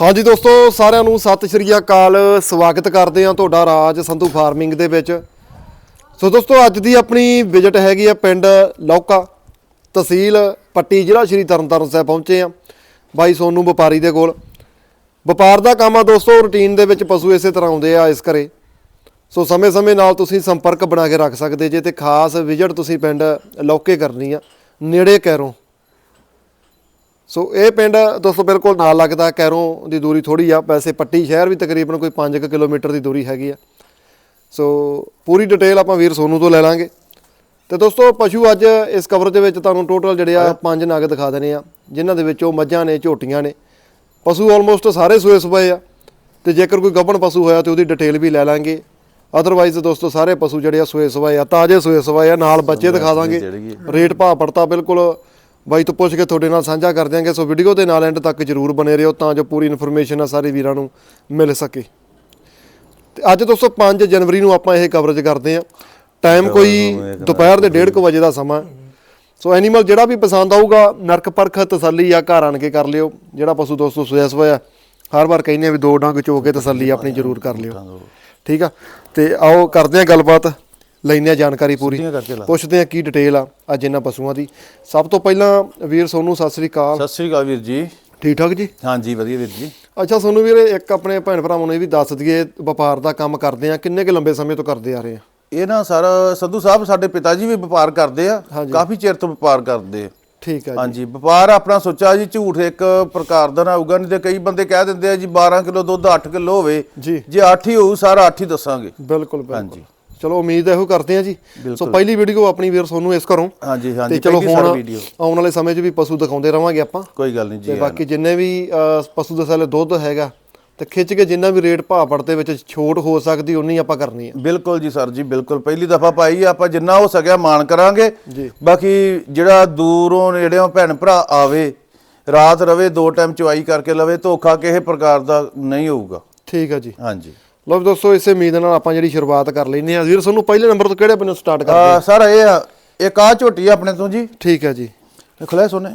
ਹਾਂਜੀ ਦੋਸਤੋ, ਸਾਰਿਆਂ ਨੂੰ ਸਤਿ ਸ਼੍ਰੀ ਅਕਾਲ। ਸਵਾਗਤ ਕਰਦੇ ਹਾਂ ਤੁਹਾਡਾ ਰਾਜ ਸੰਧੂ ਫਾਰਮਿੰਗ ਦੇ ਵਿੱਚ। ਸੋ ਦੋਸਤੋ, ਅੱਜ ਦੀ ਆਪਣੀ ਵਿਜ਼ਿਟ ਹੈਗੀ ਆ ਪਿੰਡ ਲੌਕਾ, ਤਹਿਸੀਲ ਪੱਟੀ ਜ਼ਿਲ੍ਹਾ ਸ਼੍ਰੀ ਤਰਨਤਾਰਨ ਸਾਹਿਬ ਪਹੁੰਚੇ ਆ ਬਾਈ ਸੋਨੂ ਵਪਾਰੀ ਦੇ ਕੋਲ। ਵਪਾਰ ਦਾ ਕੰਮ ਆ ਦੋਸਤੋ ਰੁਟੀਨ ਦੇ ਵਿੱਚ ਪਸ਼ੂ ਇਸੇ ਤਰ੍ਹਾਂ ਆਉਂਦੇ ਆ ਇਸ ਘਰੇ। ਸੋ ਸਮੇਂ-ਸਮੇਂ ਨਾਲ ਤੁਸੀਂ ਸੰਪਰਕ ਬਣਾ ਕੇ ਰੱਖ ਸਕਦੇ ਜੇ ਤੇ ਖਾਸ ਵਿਜ਼ਿਟ ਤੁਸੀਂ ਪਿੰਡ ਲੌਕੇ ਕਰਨੀ ਆ, ਨੇੜੇ ਕੈਰੋਂ। ਸੋ ਇਹ ਪਿੰਡ ਦੋਸਤੋ ਬਿਲਕੁਲ ਨਾਲ ਲੱਗਦਾ ਕੈਰੋਂ ਦੀ ਦੂਰੀ ਥੋੜੀ ਆ ਵੈਸੇ ਪੱਟੀ ਸ਼ਹਿਰ ਵੀ ਤਕਰੀਬਨ ਕੋਈ 5 ਕਿਲੋਮੀਟਰ ਦੀ ਦੂਰੀ ਹੈਗੀ ਆ। ਸੋ ਪੂਰੀ ਡਿਟੇਲ ਆਪਾਂ ਵੀਰ ਸੋਨੂ ਤੋਂ ਲੈ ਲਾਂਗੇ। ਤੇ ਦੋਸਤੋ ਪਸ਼ੂ ਅੱਜ ਇਸ ਕਵਰ ਦੇ ਵਿੱਚ ਤੁਹਾਨੂੰ ਟੋਟਲ ਜਿਹੜੇ ਆ ਪੰਜ ਨਗ ਦਿਖਾ ਦੇਣੇ ਆ ਜਿਨ੍ਹਾਂ ਦੇ ਵਿੱਚੋਂ ਮੱਝਾਂ ਨੇ ਝੋਟੀਆਂ ਨੇ। ਪਸ਼ੂ ਆਲਮੋਸਟ ਸਾਰੇ ਸੂਏ ਸੂਏ ਆ। ਤੇ ਜੇਕਰ ਕੋਈ ਗੱਭਣ ਪਸ਼ੂ ਹੋਇਆ ਤੇ ਉਹਦੀ ਡਿਟੇਲ ਵੀ ਲੈ ਲਾਂਗੇ। ਅਦਰਵਾਈਜ਼ ਦੋਸਤੋ ਸਾਰੇ ਪਸ਼ੂ ਜਿਹੜੇ ਆ ਸੂਏ ਸੂਏ ਆ ਤਾਜ਼ੇ ਸੂਏ ਸੂਏ ਆ ਨਾਲ ਬੱਚੇ ਦਿਖਾ ਦਾਂਗੇ। ਰੇਟ ਭਾਅ ਪੜਤਾ ਬਿਲਕੁਲ ਬਾਈ ਤੋਂ ਪੁੱਛ ਕੇ ਤੁਹਾਡੇ ਨਾਲ ਸਾਂਝਾ ਕਰ ਦਿਆਂਗੇ ਸੋ ਵੀਡੀਓ ਦੇ ਨਾਲ ਐਂਡ ਤੱਕ ਜਰੂਰ ਬਨੇ ਰਹੋ ਤਾਂ ਜੋ ਪੂਰੀ ਇਨਫੋਰਮੇਸ਼ਨ ਆ ਸਾਰੇ ਵੀਰਾਂ ਨੂੰ ਮਿਲ ਸਕੇ। ਤੇ ਅੱਜ ਦੋਸਤੋ 5 ਜਨਵਰੀ ਨੂੰ ਆਪਾਂ ਇਹ ਕਵਰੇਜ ਕਰਦੇ ਆ ਟਾਈਮ ਕੋਈ ਦੁਪਹਿਰ ਦੇ 1:30 ਵਜੇ ਦਾ ਸਮਾਂ ਸੋ ਐਨੀਮਲ ਜਿਹੜਾ ਵੀ ਪਸੰਦ ਆਊਗਾ ਨਰਕ ਪਰਖ ਤਸੱਲੀ ਆ ਘਰ ਆਣ ਕੇ ਕਰ ਲਿਓ। ਜਿਹੜਾ ਪਸ਼ੂ ਦੋਸਤੋ ਸੁਜੈਸ ਹੋਇਆ ਹਰ ਵਾਰ ਕਹਿੰਦੇ ਆ ਵੀ ਦੋ ਡੰਗ ਚੋ ਕੇ ਤਸੱਲੀ ਆਪਣੀ ਜ਼ਰੂਰ ਕਰ ਲਿਓ। ਠੀਕ ਆ? ਤੇ ਆਓ ਕਰਦੇ ਆ ਗੱਲਬਾਤ। ਲੈਨੇ ਆ ਜਾਣਕਾਰੀ ਪੂਰੀ। ਛੁੱਟੀਆਂ ਕਰਕੇ ਲਾ। ਪੁੱਛਦੇ ਆ ਕੀ ਡਿਟੇਲ ਆ ਅੱਜ ਇਹਨਾਂ ਪਸ਼ੂਆਂ ਦੀ। ਸਭ ਤੋਂ ਪਹਿਲਾਂ ਵੀਰ ਸੋਨੂੰ ਸਤਿ ਸ੍ਰੀ ਅਕਾਲ। ਸਤਿ ਸ੍ਰੀ ਅਕਾਲ ਵੀਰ ਜੀ। ਠੀਕ ਠਾਕ ਜੀ? ਹਾਂਜੀ ਵਧੀਆ ਵੀਰ ਜੀ। ਅੱਛਾ ਸੋਨੂੰ ਵੀਰ ਇੱਕ ਆਪਣੇ ਭੈਣ ਭਰਾਵਾਂ ਨੂੰ ਇਹ ਵੀ ਦੱਸ ਦਈਏ ਵਪਾਰ ਦਾ ਕੰਮ ਕਰਦੇ ਆ ਕਿੰਨੇ ਕੁ ਲੰਬੇ ਸਮੇਂ ਤੋਂ ਕਰਦੇ ਆ ਰਹੇ ਆ? ਇਹ ਨਾ ਸਰ ਸੰਧੂ ਸਾਹਿਬ ਸਾਡੇ ਪਿਤਾ ਜੀ ਵੀ ਵਪਾਰ ਕਰਦੇ ਆ ਕਾਫੀ ਚਿਰ ਤੋਂ ਵਪਾਰ ਕਰਦੇ ਆ। ਠੀਕ ਆ ਜੀ। ਹਾਂਜੀ ਵਪਾਰ ਆਪਣਾ ਸੋਚਾ ਜੀ ਝੂਠ ਇੱਕ ਪ੍ਰਕਾਰ ਦਾ ਨਾ ਹੋਊਗਾ ਨਹੀਂ ਤੇ ਕਈ ਬੰਦੇ ਕਹਿ ਦਿੰਦੇ ਆ ਜੀ 12 ਕਿਲੋ ਦੁੱਧ 8 ਕਿਲੋ ਹੋਵੇ ਜੀ। ਜੇ 8 ਹੀ ਹੋਊ ਸਾਰਾ 8 ਹੀ ਦੱਸਾਂਗੇ। ਬਿਲਕੁਲ ਬਿਲਕੁਲ। ਚਲੋ ਉਮੀਦ ਇਹੋ ਕਰਦੇ ਆ ਜੀ। ਸੋ ਪਹਿਲੀ ਵੀਡੀਓ ਆਪਣੀ ਵੀਰ ਸੋਨੂੰ ਇਸ ਘਰੋਂ। ਹਾਂਜੀ ਤੇ ਹਾਂਜੀ ਚਲੋ ਪਹਿਲੀ ਸਾਡੀ ਹੁਣ ਆਉਣ ਵਾਲੇ ਸਮੇਂ 'ਚ ਵੀ ਪਸ਼ੂ ਦਿਖਾਉਂਦੇ ਰਵਾਂਗੇ ਆਪਾਂ। ਕੋਈ ਗੱਲ ਨਹੀਂ ਤੇ ਜੀ ਬਾਕੀ ਜਿੰਨੇ ਵੀ ਪਸ਼ੂ ਦੇ ਸਾਲੇ ਦੁੱਧ ਹੈਗਾ ਤੇ ਖਿੱਚ ਕੇ ਜਿੰਨਾ ਵੀ ਰੇਟ ਭਾਅ ਪੜਤੇ ਵਿੱਚ ਛੋਟ ਹੋ ਸਕਦੀ ਉਨੀ ਆਪਾਂ ਕਰਨੀ ਆ। ਬਿਲਕੁਲ ਜੀ ਸਰ ਜੀ ਬਿਲਕੁਲ। ਪਹਿਲੀ ਦਫਾ ਪਾਈ ਆ, ਆਪਾਂ ਜਿੰਨਾ ਹੋ ਸਕਿਆ ਮਾਣ ਕਰਾਂਗੇ। ਜੀ। ਬਾਕੀ ਜਿਹੜਾ ਦੂਰੋਂ ਨੇੜਿਓਂ ਭੈਣ ਭਰਾ ਆਵੇ ਰਾਤ ਰਵੇ ਦੋ ਟਾਈਮ ਚੁਆਈ ਕਰਕੇ ਲਵੇ ਧੋਖਾ ਕਿਸੇ ਪ੍ਰਕਾਰ ਦਾ ਨਹੀਂ ਹੋਊਗਾ। ਠੀਕ ਆ ਜੀ। ਹਾਂਜੀ। ਵੀ ਦੋਸਤੋ ਇਸੇ ਉਮੀਦ ਨਾਲ ਆਪਾਂ ਜਿਹੜੀ ਸ਼ੁਰੂਆਤ ਕਰ ਲੈਂਦੇ ਆ ਵੀਰ ਤੁਹਾਨੂੰ ਪਹਿਲੇ ਨੰਬਰ ਤੋਂ ਕਿਹੜੇ ਬੰਨੋਂ ਸਟਾਰਟ ਕਰ ਆ ਸਰ ਇਹ ਆ ਇੱਕ ਆ ਝੋਟੀ ਆ ਆਪਣੇ ਤੋਂ ਜੀ। ਠੀਕ ਹੈ ਜੀ। ਖਲੇ ਸੋਨੇ।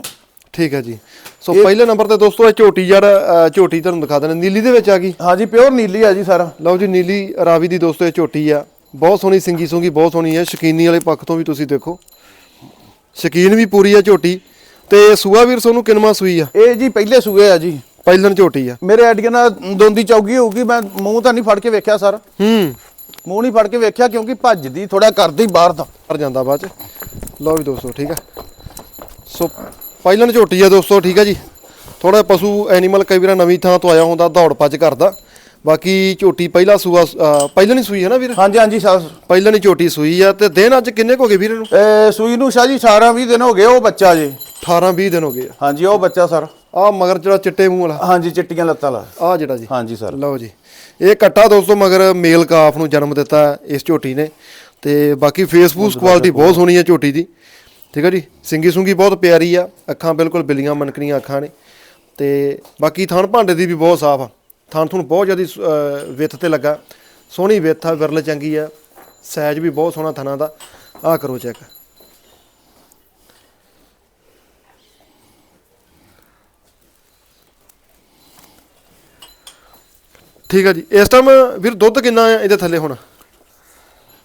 ਠੀਕ ਹੈ ਜੀ। ਸੋ ਪਹਿਲੇ ਨੰਬਰ ਤੇ ਦੋਸਤੋ ਇਹ ਝੋਟੀ ਜੜ ਝੋਟੀ ਤੁਹਾਨੂੰ ਦਿਖਾ ਦੇਣਾ ਨੀਲੀ ਦੇ ਵਿੱਚ ਆ ਗਈ। ਹਾਂਜੀ ਪਿਓਰ ਨੀਲੀ ਆ ਜੀ ਸਰ। ਲਓ ਜੀ ਨੀਲੀ ਰਾਵੀ ਦੀ ਦੋਸਤੋ ਇਹ ਝੋਟੀ ਆ। ਬਹੁਤ ਸੋਹਣੀ ਸਿੰਗੀ ਸੁੰਗੀ ਬਹੁਤ ਸੋਹਣੀ ਹੈ ਸ਼ਕੀਨੀ ਵਾਲੇ ਪੱਖ ਤੋਂ ਵੀ ਤੁਸੀਂ ਦੇਖੋ। ਸ਼ਕੀਨ ਵੀ ਪੂਰੀ ਆ ਝੋਟੀ। ਤੇ ਸੂਆ ਵੀਰ ਸੋਨੂੰ ਕਿਨਮਾ ਸੂਈ ਆ? ਇਹ ਜੀ ਪਹਿਲੇ ਸੂਏ ਆ ਜੀ। ਪਹਿਲਣ ਝੋਟੀ ਆ। ਮੇਰੇ ਆਈਡੀਆ ਨਾਲ ਦੋਂਦੀ ਚੌਗੀ ਹੋਊਗੀ ਮੈਂ ਮੂੰਹ ਤਾਂ ਨਹੀਂ ਫੜ ਕੇ ਵੇਖਿਆ ਸਰ। ਹੂੰ। ਮੂੰਹ ਨਹੀਂ ਫੜ ਕੇ ਵੇਖਿਆ ਕਿਉਂਕਿ ਭੱਜਦੀ ਥੋੜਾ ਕਰਦੀ ਬਾਹਰ ਦਾ ਕਰ ਜਾਂਦਾ ਬਾਅਦ ਚ। ਲਓ ਵੀ ਦੋਸਤੋ ਠੀਕ ਆ। ਸੋ ਪਹਿਲਣ ਝੋਟੀ ਆ ਦੋਸਤੋ ਠੀਕ ਆ ਜੀ। ਥੋੜਾ ਪਸ਼ੂ ਐਨੀਮਲ ਕਈ ਵਾਰ ਨਵੀਂ ਥਾਂ ਤੋਂ ਆਇਆ ਹੁੰਦਾ ਦੌੜ ਭੱਜ ਕਰਦਾ। ਬਾਕੀ ਝੋਟੀ ਪਹਿਲਾ ਸੂਆ ਅਹ, ਪਹਿਲਣ ਹੀ ਸੂਈ ਹੈ ਨਾ ਵੀਰ? ਹਾਂਜੀ ਹਾਂਜੀ ਸਰ। ਪਹਿਲਣ ਹੀ ਝੋਟੀ ਸੂਈ ਆ ਤੇ ਦਿਨ ਅੱਜ ਕਿੰਨੇ ਕੁ ਹੋ ਗਏ ਵੀਰ ਨੂੰ ਸੂਈ ਨੂੰ ਸ਼ਾਹ ਜੀ 18 20 ਦਿਨ ਹੋ ਗਏ ਉਹ ਬੱਚਾ ਜੀ। 18 20 ਦਿਨ ਹੋ ਗਏ ਹਾਂਜੀ ਉਹ ਬੱਚਾ ਸਰ। ਆ ਮਗਰ ਜਿਹੜਾ ਚਿੱਟੇ ਮੂੰਹ ਵਾਲਾ। ਹਾਂਜੀ ਚਿੱਟੀਆਂ ਲੱਤਾਂ ਵਾਲਾ। ਆ ਜਿਹੜਾ ਜੀ। ਹਾਂਜੀ ਸਰ। ਲਓ ਜੀ। ਇਹ ਕੱਟਾ ਦੋਸਤੋ ਮਗਰ ਮੇਲ ਕਾਫ ਨੂੰ ਜਨਮ ਦਿੱਤਾ ਇਸ ਝੋਟੀ ਨੇ। ਤੇ ਬਾਕੀ ਫੇਸਬੁਕ ਕੁਆਲਿਟੀ ਬਹੁਤ ਸੋਹਣੀ ਹੈ ਝੋਟੀ ਦੀ। ਠੀਕ ਹੈ ਜੀ? ਸਿੰਗੀ ਸੁੰਗੀ ਬਹੁਤ ਪਿਆਰੀ ਆ। ਅੱਖਾਂ ਬਿਲਕੁਲ ਬਿੱਲੀਆਂ ਮਨਕਣੀਆਂ ਅੱਖਾਂ ਨੇ। ਤੇ ਬਾਕੀ ਥਣ ਭਾਂਡੇ ਦੀ ਵੀ ਬਹੁਤ ਸਾਫ਼ ਆ। ਥਣ ਥੁਣ ਬਹੁਤ ਜਿਆਦੀ ਵਿੱਥ ਤੇ ਲੱਗਾ। ਸੋਹਣੀ ਵਿੱਥ ਆ ਵਿਰਲ ਚੰਗੀ ਆ। ਸਾਈਜ਼ ਵੀ ਬਹੁਤ ਸੋਹਣਾ ਥਣਾ ਦਾ। ਆ ਕਰੋ ਚੈੱਕ ਠੀਕ ਹੈ ਜੀ। ਇਸ ਟਾਈਮ ਵੀਰ ਦੁੱਧ ਕਿੰਨਾ ਆ ਇਹਦੇ ਥੱਲੇ ਹੁਣ?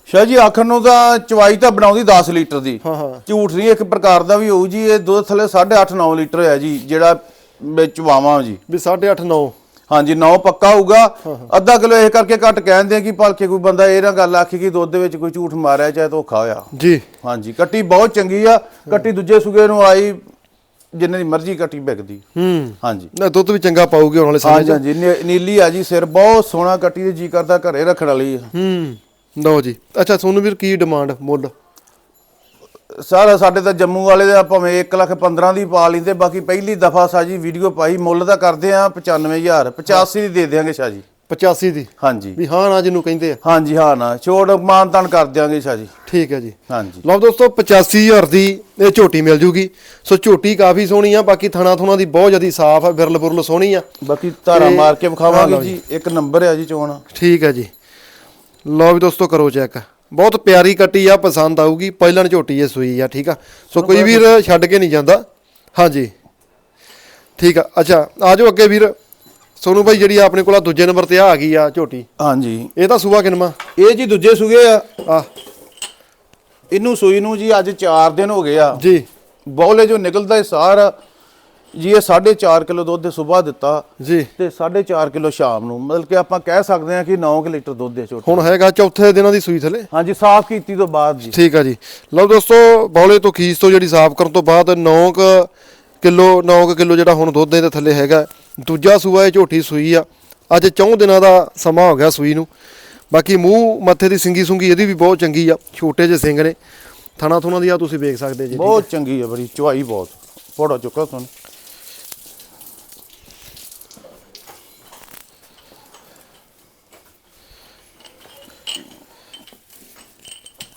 ਸ਼ਾਹ ਜੀ ਆਖਰ ਨੂੰ ਤਾਂ ਚਵਾਈ ਤਾਂ ਬਣਾਉਂਦੀ 10 ਲੀਟਰ ਦੀ। ਹਾਂ ਹਾਂ। ਝੂਠ ਨਹੀਂ ਇੱਕ ਪ੍ਰਕਾਰ ਦਾ ਵੀ ਹੋਊ ਜੀ। ਇਹ ਦੁੱਧ ਥੱਲੇ 8.5 9 ਲੀਟਰ ਹੋਇਆ ਜੀ ਜਿਹੜਾ ਵਿੱਚ ਵਾਵਾਂ ਜੀ। ਵੀ 8.5 9 ਹਾਂਜੀ 9 ਪੱਕਾ ਹੋਊਗਾ। ਅੱਧਾ ਕਿਲੋ ਇਹ ਕਰਕੇ ਘੱਟ ਕਹਿੰਦੇ ਆ ਕਿ ਭਲਕੇ ਕੋਈ ਬੰਦਾ ਇਹ ਨਾ ਗੱਲ ਆਖੀ ਕਿ ਦੁੱਧ ਦੇ ਵਿੱਚ ਕੋਈ ਝੂਠ ਮਾਰਿਆ ਚਾਹੇ ਧੋਖਾ ਹੋਇਆ। ਜੀ। ਹਾਂਜੀ ਕੱਟੀ ਬਹੁਤ ਚੰਗੀ ਆ। ਕੱਟੀ ਦੂਜੇ ਸੁਗੇ ਨੂੰ ਆਈ ਜਿੰਨੇ ਦੀ ਮਰਜ਼ੀ ਕੱਟੀ ਵਿਕਦੀ। ਹੂੰ। ਹਾਂਜੀ। ਨਾ ਦੁੱਧ ਵੀ ਚੰਗਾ ਪਾਉਗੇ ਆਉਣ ਵਾਲੇ ਸਮੇਂ 'ਚ। ਹਾਂਜੀ ਨੀਲੀ ਆ ਜੀ ਸਿਰ ਬਹੁਤ ਸੋਹਣਾ ਕੱਟੀ ਦੇ ਜੀ ਕਰਦਾ ਘਰੇ ਰੱਖਣ ਵਾਲੀ ਆ। ਹੂੰ ਲਓ ਜੀ। ਅੱਛਾ ਸੋਨੂੰ ਵੀਰ ਕੀ ਡਿਮਾਂਡ ਮੁੱਲ? ਸਰ ਸਾਡੇ ਤਾਂ ਜੰਮੂ ਵਾਲੇ ਦਾ ਭਾਵੇਂ 1 ਲੱਖ 15 ਦੀ ਪਾ ਲੈਂਦੇ ਬਾਕੀ ਪਹਿਲੀ ਦਫਾ ਸਾਜੀ ਵੀਡੀਓ ਪਾਈ ਮੁੱਲ ਦਾ ਕਰਦੇ ਆ 95000 85 ਦੀ ਦੇ ਦੇਾਂਗੇ ਸ਼ਾਹ ਜੀ। 85 ਦੀ? ਹਾਂਜੀ। ਵੀ ਹਾਂ ਨਾ ਜਿਹਨੂੰ ਕਹਿੰਦੇ ਆ। ਹਾਂਜੀ ਹਾਂ ਨਾ। ਛੋੜ ਮਾਨਤਾਨ ਕਰ ਦਿਆਂਗੇ ਸ਼ਾਹ ਜੀ। ਠੀਕ ਹੈ ਜੀ। ਹਾਂਜੀ। ਲਓ ਦੋਸਤੋ 85000 ਦੀ ਇਹ ਝੋਟੀ ਮਿਲ ਜੂਗੀ। ਸੋ ਝੋਟੀ ਕਾਫੀ ਸੋਹਣੀ ਆ ਬਾਕੀ ਥਣਾ ਥੁਣਾ ਦੀ ਬਹੁਤ ਜ਼ਿਆਦੀ ਸਾਫ਼ ਆ ਬੁਰਲ ਸੋਹਣੀ ਆ। ਬਾਕੀ ਧਾਰਾ ਮਾਰ ਕੇ ਵਿਖਾਵਾਂਗੇ ਜੀ। ਇੱਕ ਨੰਬਰ ਹੈ ਜੀ ਚੋਣ। ਠੀਕ ਹੈ ਜੀ। ਲਓ ਵੀ ਦੋਸਤੋ ਕਰੋ ਚੈੱਕ। ਬਹੁਤ ਪਿਆਰੀ ਕੱਟੀ ਆ ਪਸੰਦ ਆਊਗੀ। ਪਹਿਲਣ ਝੋਟੀ ਇਹ ਸੂਈ ਆ ਠੀਕ ਆ। ਸੋ ਕੋਈ ਵੀਰ ਛੱਡ ਕੇ ਨਹੀਂ ਜਾਂਦਾ। ਹਾਂਜੀ। ਠੀਕ ਆ। ਅੱਛਾ ਆਜੋ ਅੱਗੇ ਵੀਰ। ਸੋਨੂ ਭਾਈ ਜਿਹੜੀ ਆਪਣੇ ਕੋਲ ਆ ਦੂਜੇ ਨੰਬਰ ਤੇ ਆ ਗਈ ਆ ਝੋਟੀ। ਹਾਂਜੀ। ਇਹ ਤਾਂ ਸੂਆ ਕਿਨਮਾ ਇਹ ਜੀ ਦੂਜੇ ਸੁਗੇ ਆ। ਆ ਇਹਨੂੰ ਸੂਈ ਨੂੰ ਜੀ ਅੱਜ 4 ਦਿਨ ਹੋ ਗਏ ਆ। ਜੀ। ਬੌਲੇ ਜੋ ਨਿਕਲਦਾ ਹੈ ਸਾਰ ਜੀ ਇਹ 4.5 ਕਿਲੋ ਦੁੱਧ ਸਵੇਰ ਦਿੱਤਾ। ਜੀ। ਤੇ 4.5 ਕਿਲੋ ਸ਼ਾਮ ਨੂੰ ਮਤਲਬ ਕਿ ਆਪਾਂ ਕਹਿ ਸਕਦੇ ਹਾਂ ਕਿ 9 ਲੀਟਰ ਦੁੱਧ ਦੇ ਝੋਟੀ ਹੁਣ ਹੈਗਾ ਚੌਥੇ ਦਿਨਾਂ ਦੀ ਸੂਈ ਥੱਲੇ। ਹਾਂਜੀ ਸਾਫ਼ ਕੀਤੀ ਤੋਂ ਬਾਅਦ ਜੀ। ਠੀਕ ਆ ਜੀ। ਲਓ ਦੋਸਤੋ ਬੌਲੇ ਤੋਂ ਖੀਸ ਤੋਂ ਜਿਹੜੀ ਸਾਫ਼ ਕਰਨ ਤੋਂ ਬਾਅਦ 9 ਕਿਲੋ 9 ਕਿਲੋ ਜਿਹੜਾ ਹੁਣ ਦੁੱਧ ਇਹਦੇ ਥੱਲੇ ਹੈਗਾ। ਦੂਜਾ ਸੂਆ ਇਹ ਝੋਟੀ ਸੂਈ ਆ। ਅੱਜ ਚੌਂ ਦਿਨਾਂ ਦਾ ਸਮਾਂ ਹੋ ਗਿਆ ਸੂਈ ਨੂੰ। ਬਾਕੀ ਮੂੰਹ ਮੱਥੇ ਦੀ ਸਿੰਗੀ ਸੁੰਗੀ ਇਹਦੀ ਵੀ ਬਹੁਤ ਚੰਗੀ ਆ। ਛੋਟੇ ਜਿਹੇ ਸਿੰਗ ਨੇ। ਥਣਾ ਥੁਣਾ ਦੀ ਆ ਤੁਸੀਂ ਵੇਖ ਸਕਦੇ ਜੀ ਬਹੁਤ ਚੰਗੀ ਹੈ ਬੜੀ ਚੁਆਈ ਬਹੁਤ। ਫੋਟੋ ਚੁੱਕਾ ਤੁਹਾਨੂੰ।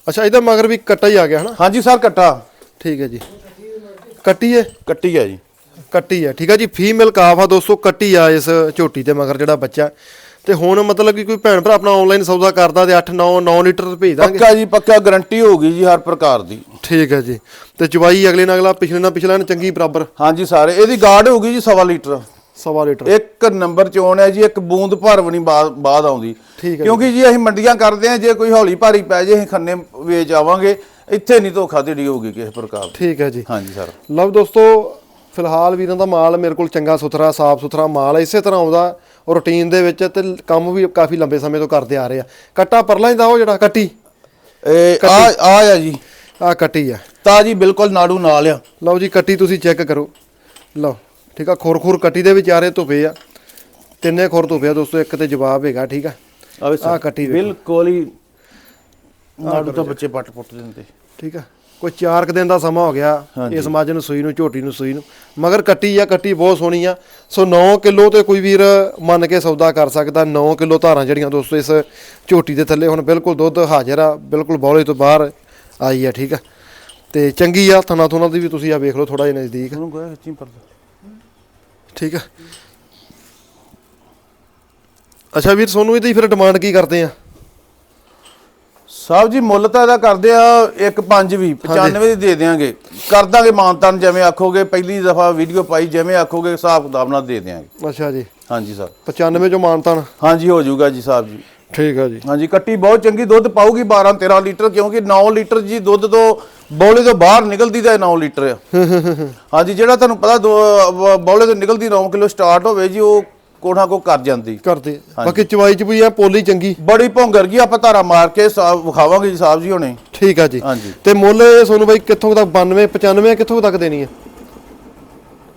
ਅੱਛਾ ਇਹਦਾ ਮਗਰ ਵੀ ਕੱਟਾ ਹੀ ਆ ਗਿਆ ਹਨਾ? ਹਾਂਜੀ ਸਰ ਕੱਟਾ। ਠੀਕ ਹੈ ਜੀ। ਕੱਟੀ ਹੈ? ਕੱਟੀ ਹੈ ਜੀ। ਕੱਟੀ ਹੈ ਠੀਕ ਹੈ ਜੀ। ਫੀਮੇਲ ਕਾਫ ਆ ਦੋਸਤੋ ਕੱਟੀ ਆ ਇਸ ਝੋਟੀ ਤੇ ਮਗਰ ਜਿਹੜਾ ਬੱਚਾ। ਤੇ ਹੁਣ ਮਤਲਬ ਕਿ ਕੋਈ ਭੈਣ ਭਰਾ ਆਪਣਾ ਆਨਲਾਈਨ ਸੌਦਾ ਕਰਦਾ ਤੇ 8 9 9 ਲੀਟਰ ਭੇਜ ਦਾਂਗੇ ਪੱਕਾ ਜੀ ਪੱਕਾ ਗਾਰੰਟੀ ਹੋਊਗੀ ਜੀ ਹਰ ਪ੍ਰਕਾਰ ਦੀ। ਠੀਕ ਹੈ ਜੀ। ਤੇ ਚਵਾਈ ਅਗਲੇ ਨਾਲ ਅਗਲਾ ਪਿਛਲੇ ਨਾਲ ਪਿਛਲਾ ਨੂੰ ਚੰਗੀ ਬਰਾਬਰ। ਹਾਂਜੀ ਸਾਰੇ ਇਹਦੀ ਗਾਰਡ ਹੋਊਗੀ ਜੀ ਸਵਾ ਲੀਟਰ। ਸਵਾ ਲੀਟਰ। ਇੱਕ ਨੰਬਰ ਚੋਣ ਹੈ ਜੀ ਇੱਕ ਬੂੰਦ ਭਰ ਵੀ ਨਹੀਂ ਬਾਅਦ ਆਉਂਦੀ। ਠੀਕ ਹੈ ਕਿਉਂਕਿ ਜੀ ਅਸੀਂ ਮੰਡੀਆਂ ਕਰਦੇ ਹਾਂ ਜੇ ਕੋਈ ਹੌਲੀ ਭਾਰੀ ਪੈ ਜੇ ਅਸੀਂ ਖੰਨੇ ਵੇਚ ਆਵਾਂਗੇ। ਇੱਥੇ ਨਹੀਂ ਧੋਖਾ ਧੜੀ ਹੋਊਗੀ ਕਿਸੇ ਪ੍ਰਕਾਰ ਦੀ। ਠੀਕ ਹੈ ਜੀ। ਹਾਂਜੀ ਸਰ। ਲਓ ਦੋਸਤੋ ਫਿਲਹਾਲ ਵੀਰਾਂ ਦਾ ਮਾਲ ਮੇਰੇ ਕੋਲ ਚੰਗਾ ਸੁਥਰਾ ਸਾਫ਼ ਸੁਥਰਾ ਮਾਲ ਹੈ। ਇਸੇ ਤਰ੍ਹਾਂ ਆਉਂਦਾ ਰੂਟੀਨ ਦੇ ਵਿੱਚ ਤੇ ਕੰਮ ਵੀ ਕਾਫੀ ਲੰਬੇ ਸਮੇਂ ਤੋਂ ਕਰਦੇ ਆ ਰਹੇ ਆ। ਕੱਟਾ ਪਰਲਾ ਦਾ ਉਹ ਜਿਹੜਾ ਕੱਟੀ? ਇਹ ਆ ਆ ਆ ਜੀ। ਆ ਕੱਟੀ ਆ। ਤਾਂ ਜੀ ਬਿਲਕੁਲ ਨਾੜੂ ਨਾਲ ਆ। ਲਓ ਜੀ ਕੱਟੀ ਤੁਸੀਂ ਚੈੱਕ ਕਰੋ। ਲਓ ਠੀਕ ਆ ਖੁਰ ਖੁਰ ਕੱਟੀ ਦੇ ਵਿਚਾਰੇ ਧੁਪੇ ਆ। ਤਿੰਨੇ ਖੁਰ ਧੁਪੇ ਆ ਦੋਸਤੋ ਇੱਕ ਤੇ ਜਵਾਬ ਹੈਗਾ ਠੀਕ ਆ। ਆਹ ਕੱਟੀ। ਬਿਲਕੁਲ ਹੀ ਨਾੜੂ ਤਾਂ ਬੱਚੇ ਪੱਟ ਪੁੱਟ ਦਿੰਦੇ। ਠੀਕ ਆ? ਕੋਈ 4 ਕੁ ਦਿਨ ਦਾ ਸਮਾਂ ਹੋ ਗਿਆ। ਇਸ ਮੱਝ ਨੂੰ ਸੂਈ ਨੂੰ ਝੋਟੀ ਨੂੰ ਸੂਈ ਨੂੰ। ਮਗਰ ਕੱਟੀ ਆ ਕੱਟੀ ਬਹੁਤ ਸੋਹਣੀ ਆ। ਸੋ 9 ਕਿਲੋ ਤੇ ਕੋਈ ਵੀਰ ਮੰਨ ਕੇ ਸੌਦਾ ਕਰ ਸਕਦਾ। 9 ਕਿਲੋ ਧਾਰਾਂ ਜਿਹੜੀਆਂ ਦੋਸਤੋ ਇਸ ਝੋਟੀ ਦੇ ਥੱਲੇ ਹੁਣ ਬਿਲਕੁਲ ਦੁੱਧ ਹਾਜ਼ਰ ਆ ਬਿਲਕੁਲ ਬੌਲੇ ਤੋਂ ਬਾਹਰ ਆਈ ਆ ਠੀਕ ਆ? ਤੇ ਚੰਗੀ ਆ ਥਣਾ ਥੁਣਾ ਦੀ ਵੀ ਤੁਸੀਂ ਆ ਵੇਖ ਲਓ ਥੋੜਾ ਜਿਹਾ ਨਜ਼ਦੀਕ। ਉਹਨੂੰ ਕੋਈ ਖਿੱਚੀ ਪਰਦਾ। ਠੀਕ ਆ? ਅੱਛਾ ਵੀਰ ਸੋਨੂੰ ਇਹਦੀ ਫਿਰ ਡਿਮਾਂਡ ਕੀ ਕਰਦੇ ਆ? ਸਾਹਿਬ ਜੀ ਮੁੱਲ ਤਾਂ ਇਹਦਾ ਕਰਦੇ ਆ 1.5 ਵੀ 95 ਦੀ ਦੇ ਦੇਾਂਗੇ ਕਰ ਦਾਂਗੇ ਮਾਨਤਾਨ ਜਿਵੇਂ ਆਖੋਗੇ ਪਹਿਲੀ ਦਫਾ ਵੀਡੀਓ ਪਾਈ ਜਿਵੇਂ ਆਖੋਗੇ ਹਿਸਾਬ ਕਿਤਾਬ ਨਾਲ ਦੇ ਦੇਾਂਗੇ ਅੱਛਾ ਜੀ। ਹਾਂਜੀ ਸਰ। 95 ਚੋਂ ਮਾਨਤਾਨ। ਹਾਂਜੀ ਹੋ ਜਾਊਗਾ ਜੀ ਸਾਹਿਬ ਜੀ। ਠੀਕ ਆ ਜੀ। ਹਾਂਜੀ ਕੱਟੀ ਬਹੁਤ ਚੰਗੀ ਦੁੱਧ ਪਾਊਗੀ 12 13 ਲੀਟਰ ਕਿਉਂਕਿ 9 ਲੀਟਰ ਜੀ ਦੁੱਧ ਤੋਂ ਬੌਲੇ ਤੋਂ ਬਾਹਰ ਨਿਕਲਦੀ ਤਾਂ 9 ਲੀਟਰ ਆ। ਹਾਂਜੀ ਜਿਹੜਾ ਤੁਹਾਨੂੰ ਪਤਾ ਦੋ- ਬੌਲੇ ਤੋਂ ਨਿਕਲਦੀ 9 ਕਿਲੋ ਸਟਾਰਟ ਹੋਵੇ ਜੀ ਉਹ ਕੋਠਾ ਕੋ ਕਰ ਜਾਂਦੀ। ਕਰਦੇ। ਬਾਕੀ ਚਵਾਈ ਚ ਵੀ ਆ ਪੋਲੀ ਚੰਗੀ। ਬੜੀ ਭੌਂਗਰ ਗਈ ਆਪਾਂ ਧਾਰਾ ਮਾਰ ਕੇ ਸਾ- ਵਿਖਾਵਾਂਗੇ ਜੀ ਸਾਹਿਬ ਜੀ ਹੁਣੇ। ਠੀਕ ਆ ਜੀ। ਹਾਂਜੀ। ਤੇ ਮੁੱਲ ਇਹ ਸੋਨੂੰ ਬਾਈ ਕਿੱਥੋਂ ਤੱਕ 92 95 ਕਿੱਥੋਂ ਤੱਕ ਦੇਣੀ ਹੈ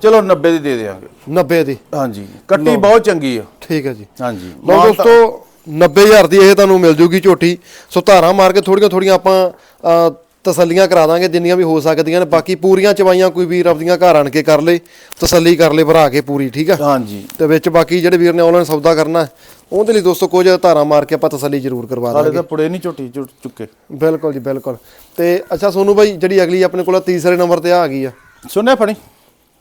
ਚਲੋ 90 ਦੀ ਦੇ ਦੇਾਂਗੇ 90 ਦੀ। ਹਾਂਜੀ। ਕੱਟੀ ਬਹੁਤ ਚੰਗੀ ਆ। ਠੀਕ ਹੈ ਜੀ। ਹਾਂਜੀ। ਲਓ ਮਾਲ ਦੋਸਤੋ 90000 ਦੀ ਇਹ ਤੁਹਾਨੂੰ ਮਿਲ ਜੂਗੀ ਝੋਟੀ। ਸੋ ਧਾਰਾਂ ਮਾਰ ਕੇ ਥੋੜੀਆਂ ਥੋੜੀਆਂ ਆਪਾਂ ਅ, ਤਸੱਲੀਆਂ ਕਰਾ ਦਾਂਗੇ ਜਿੰਨੀਆਂ ਵੀ ਹੋ ਸਕਦੀਆਂ ਨੇ। ਬਾਕੀ ਪੂਰੀਆਂ ਚਵਾਈਆਂ ਕੋਈ ਵੀਰ ਆਪਦੀਆਂ ਘਰ ਆਣ ਕੇ ਕਰ ਲੇ ਤਸੱਲੀ ਕਰ ਲੇ ਭਰਾ ਕੇ ਪੂਰੀ ਠੀਕ ਆ? ਹਾਂਜੀ। ਤੇ ਵਿੱਚ ਬਾਕੀ ਜਿਹੜੇ ਵੀਰ ਨੇ ਆਨਲਾਈਨ ਸੌਦਾ ਕਰਨਾ ਉਹਦੇ ਲਈ ਦੋਸਤੋ ਕੁਝ ਧਾਰਾਂ ਮਾਰ ਕੇ ਆਪਾਂ ਤਸੱਲੀ ਜ਼ਰੂਰ ਕਰਵਾ ਸਾਡੇ ਦਾਂਗੇ। ਤਾਂ ਪੁੜੇ ਨਹੀਂ ਝੋਟੀ ਝੁੱਟ ਚੁੱਕੇ। ਬਿਲਕੁਲ ਜੀ ਬਿਲਕੁਲ। ਤੇ ਅੱਛਾ ਸੋਨੂੰ ਬਾਈ ਜਿਹੜੀ ਅਗਲੀ ਆਪਣੇ ਕੋਲ ਤੀਸਰੇ ਨੰਬਰ ਤੇ ਆ ਗਈ ਆ। ਸੁਣਿਆ ਫਣੀ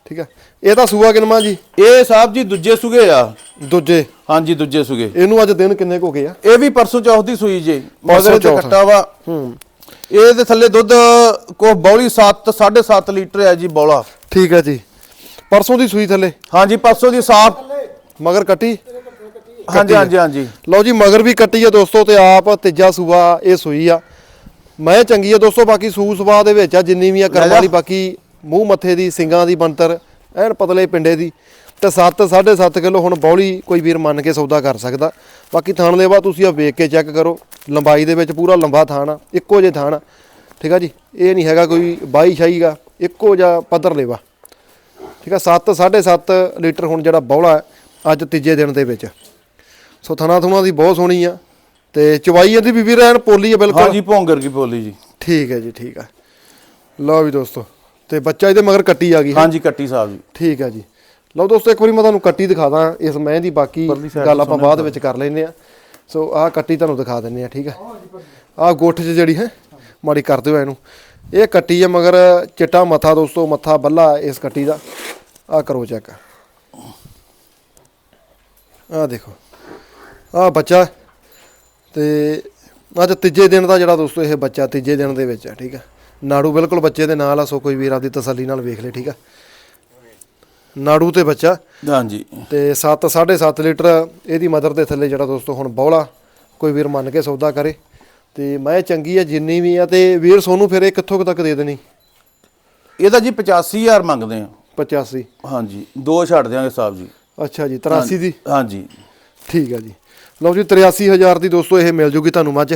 ਠੀਕ ਆ? ਇਹ ਤਾਂ ਸੂਆ ਕਿਨਮਾ ਜੀ? ਇਹ ਸਾਹਿਬ ਜੀ ਦੂਜੇ ਸੁਗੇ ਆ। ਦੂਜੇ। ਹਾਂਜੀ ਦੂਜੇ ਸੁਗੇ। ਇਹਨੂੰ ਅੱਜ ਦਿਨ ਕਿੰਨੇ ਕੁ ਹੋ ਗਏ ਆ? ਇਹ ਵੀ ਪਰਸੋਂ ਚੌਥ ਦੀ ਸੂਈ ਜੇ। ਮਗਰ ਤੇ। ਕੱਟਾ ਵਾ। ਹੂੰ। ਇਹ ਦੇ ਥੱਲੇ ਦੁੱਧ ਕੋ ਬੌਲੀ 7 7.5 ਲੀਟਰ ਹੈ ਜੀ ਬੌਲਾ। ਠੀਕ ਆ ਜੀ। ਪਰਸੋਂ ਦੀ ਸੂਈ ਥੱਲੇ? ਹਾਂਜੀ ਪਰਸੋਂ ਦੀ ਸਾਫ਼। ਮਗਰ ਕੱਟੀ? ਹਾਂਜੀ ਹਾਂਜੀ ਹਾਂਜੀ। ਲਓ ਜੀ ਮਗਰ ਵੀ ਕੱਟੀ ਆ ਦੋਸਤੋ ਤੇ ਆਪ ਤੀਜਾ ਸੂਆ ਇਹ ਸੂਈ ਆ। ਮੈਂ ਚੰਗੀ ਆ ਦੋਸਤੋ ਬਾਕੀ ਸੂ ਸੁਭਾ ਦੇ ਵਿੱਚ ਆ ਜਿੰਨੀ ਵੀ ਆ ਕਰਮ ਵਾਲੀ ਬਾਕੀ ਮੂੰਹ ਮੱਥੇ ਦੀ ਸਿੰਗਾਂ ਦੀ ਬੰਤਰ ਐਨ ਪਤਲੇ ਪਿੰਡੇ ਦੀ। ਤੇ 7 7.5 ਕਿਲੋ ਹੁਣ ਬੌਲੀ ਕੋਈ ਵੀਰ ਮੰਨ ਕੇ ਸੌਦਾ ਕਰ ਸਕਦਾ। ਬਾਕੀ ਥਾਣ ਦੇ ਬਾਅਦ ਤੁਸੀਂ ਆ ਵੇਖ ਕੇ ਚੈੱਕ ਕਰੋ। ਲੰਬਾਈ ਦੇ ਵਿੱਚ ਪੂਰਾ ਲੰਬਾ ਥਾਣ ਆ ਇੱਕੋ ਜੇ ਥਾਣ ਆ। ਠੀਕ ਆ ਜੀ? ਇਹ ਨਹੀਂ ਹੈਗਾ ਕੋਈ ਬਾਈ ਸ਼ਾਈਗਾ ਇੱਕੋ ਜਿਹਾ ਪੱਧਰ ਲੇਵਾ। ਠੀਕ ਆ? 7 7.5 ਲੀਟਰ ਹੁਣ ਜਿਹੜਾ ਬੌਲਾ ਹੈ, ਅੱਜ ਤੀਜੇ ਦਿਨ ਦੇ ਵਿੱਚ। ਸੋ ਥਣਾ ਥੁਣਾ ਦੀ ਬਹੁਤ ਸੋਹਣੀ ਆ ਤੇ ਚਵਾਈ ਇਹਦੀ ਵੀਰ ਐਨ ਪੋਲੀ ਆ ਬਿਲਕੁਲ। ਹਾਂਜੀ ਭੌਂਗਰ ਕੀ ਬੋਲੀ ਜੀ। ਠੀਕ ਹੈ ਜੀ ਠੀਕ ਆ। ਲਓ ਵੀ ਦੋਸਤੋ ਤੇ ਬੱਚਾ ਇਹਦੇ ਮਗਰ ਕੱਟੀ ਆ ਗਈ ਹੈ। ਹਾਂਜੀ ਕੱਟੀ ਸਾਹਿਬ ਜੀ। ਠੀਕ ਹੈ ਜੀ। ਲਓ ਦੋਸਤੋ ਇੱਕ ਵਾਰੀ ਮੈਂ ਤੁਹਾਨੂੰ ਕੱਟੀ ਦਿਖਾ ਦਾਂ ਇਸ ਮੈਂ ਦੀ ਬਾਕੀ ਗੱਲ ਆਪਾਂ ਬਾਅਦ ਵਿੱਚ ਕਰ ਲੈਨੇ ਆ ਸੋ ਆਹ ਕੱਟੀ ਤੁਹਾਨੂੰ ਦਿਖਾ ਦਿੰਨੇ ਆ ਠੀਕ ਹੈ? ਆਹ ਗੁੱਠ 'ਚ ਜਿਹੜੀ ਹੈ ਮਾੜੀ ਕਰ ਦਿਓ ਇਹਨੂੰ। ਇਹ ਕੱਟੀ ਆ ਮਗਰ ਚਿੱਟਾ ਮੱਥਾ ਦੋਸਤੋ ਮੱਥਾ ਬੱਲਾ ਇਸ ਕੱਟੀ ਦਾ। ਆਹ ਕਰੋ ਚੈੱਕ ਆਹ ਦੇਖੋ। ਆਹ ਬੱਚਾ ਤੇ ਅੱਜ ਤੀਜੇ ਦਿਨ ਦਾ ਜਿਹੜਾ ਦੋਸਤੋ ਇਹ ਬੱਚਾ ਤੀਜੇ ਦਿਨ ਦੇ ਵਿੱਚ ਹੈ ਠੀਕ ਹੈ? ਨਾੜੂ ਬਿਲਕੁਲ ਬੱਚੇ ਦੇ ਨਾਲ ਆ ਸੋ ਕੋਈ ਵੀਰ ਆਪਦੀ ਤਸੱਲੀ ਨਾਲ ਵੇਖ ਲੇ ਠੀਕ ਆ ਨਾੜੂ ਤੇ ਬੱਚਾ। ਹਾਂਜੀ। ਤੇ 7 7.5 ਲੀਟਰ ਇਹਦੀ ਮਦਰ ਦੇ ਥੱਲੇ ਜਿਹੜਾ ਦੋਸਤੋ ਹੁਣ ਬੌਲਾ ਕੋਈ ਵੀਰ ਮੰਨ ਕੇ ਸੌਦਾ ਕਰੇ। ਤੇ ਮੈਂ ਚੰਗੀ ਆ ਜਿੰਨੀ ਵੀ ਆ ਤੇ ਵੀਰ ਸੋਨੂੰ ਫਿਰ ਇਹ ਕਿੱਥੋਂ ਤੱਕ ਦੇ ਦੇਣੀ? ਇਹਦਾ ਜੀ 85000 ਮੰਗਦੇ ਆ। 85 ਹਾਂਜੀ ਦੋ ਛੱਡ ਦਿਆਂਗੇ ਸਾਹਿਬ ਜੀ। ਅੱਛਾ ਜੀ 83 ਦੀ? ਹਾਂਜੀ। ਠੀਕ ਆ ਜੀ। ਲਓ ਜੀ 83000 ਦੀ ਦੋਸਤੋ ਇਹ ਮਿਲ ਜੂਗੀ ਤੁਹਾਨੂੰ ਮੱਝ।